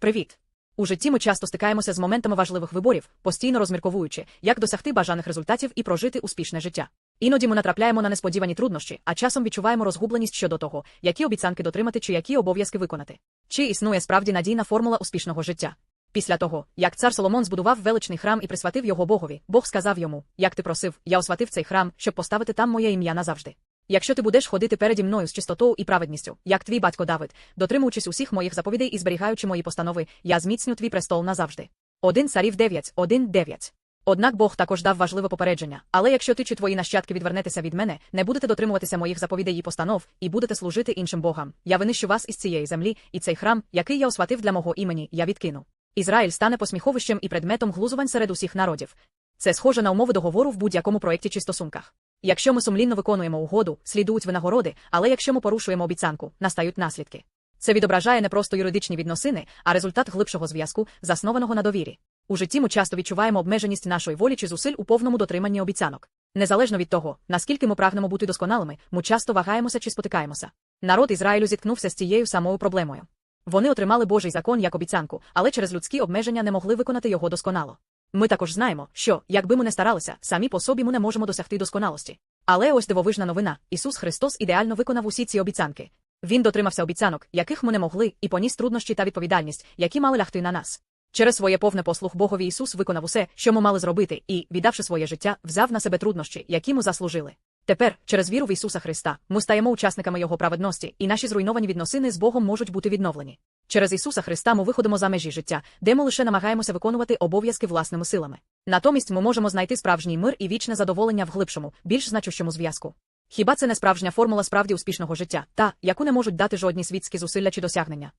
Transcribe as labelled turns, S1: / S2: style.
S1: Привіт! У житті ми часто стикаємося з моментами важливих виборів, постійно розмірковуючи, як досягти бажаних результатів і прожити успішне життя. Іноді ми натрапляємо на несподівані труднощі, а часом відчуваємо розгубленість щодо того, які обіцянки дотримати чи які обов'язки виконати. Чи існує справді надійна формула успішного життя? Після того, як цар Соломон збудував величний храм і присвятив його Богові, Бог сказав йому: Як ти просив, я освятив цей храм, щоб поставити там моє ім'я назавжди. Якщо ти будеш ходити переді мною з чистотою і праведністю, як твій батько Давид, дотримуючись усіх моїх заповідей і зберігаючи мої постанови, я зміцню твій престол назавжди. Один царів 9, 1, 9. Однак Бог також дав важливе попередження. Але якщо ти чи твої нащадки відвернетеся від мене, не будете дотримуватися моїх заповідей і постанов, і будете служити іншим богам, я винищу вас із цієї землі, і цей храм, який я осватив для мого імені, я відкину. Ізраїль стане посміховищем і предметом глузувань серед усіх народів. Це схоже на умови договору в будь-якому проєкті чи стосунках. Якщо ми сумлінно виконуємо угоду, слідують винагороди, але якщо ми порушуємо обіцянку, настають наслідки. Це відображає не просто юридичні відносини, а результат глибшого зв'язку, заснованого на довірі. У житті ми часто відчуваємо обмеженість нашої волі чи зусиль у повному дотриманні обіцянок. Незалежно від того, наскільки ми прагнемо бути досконалими, ми часто вагаємося чи спотикаємося. Народ Ізраїлю зіткнувся з цією самою проблемою. Вони отримали Божий закон як обіцянку, але через людські обмеження не могли виконати його досконало. Ми також знаємо, що, якби ми не старалися, самі по собі ми не можемо досягти досконалості. Але ось дивовижна новина: Ісус Христос ідеально виконав усі ці обіцянки. Він дотримався обіцянок, яких ми не могли, і поніс труднощі та відповідальність, які мали лягти на нас. Через своє повне послух Богові Ісус виконав усе, що ми мали зробити, і, віддавши своє життя, взяв на себе труднощі, які ми заслужили. Тепер, через віру в Ісуса Христа, ми стаємо учасниками Його праведності, і наші зруйновані відносини з Богом можуть бути відновлені. Через Ісуса Христа ми виходимо за межі життя, де ми лише намагаємося виконувати обов'язки власними силами. Натомість ми можемо знайти справжній мир і вічне задоволення в глибшому, більш значущому зв'язку. Хіба це не справжня формула справді успішного життя, та, яку не можуть дати жодні світські зусилля чи досягнення?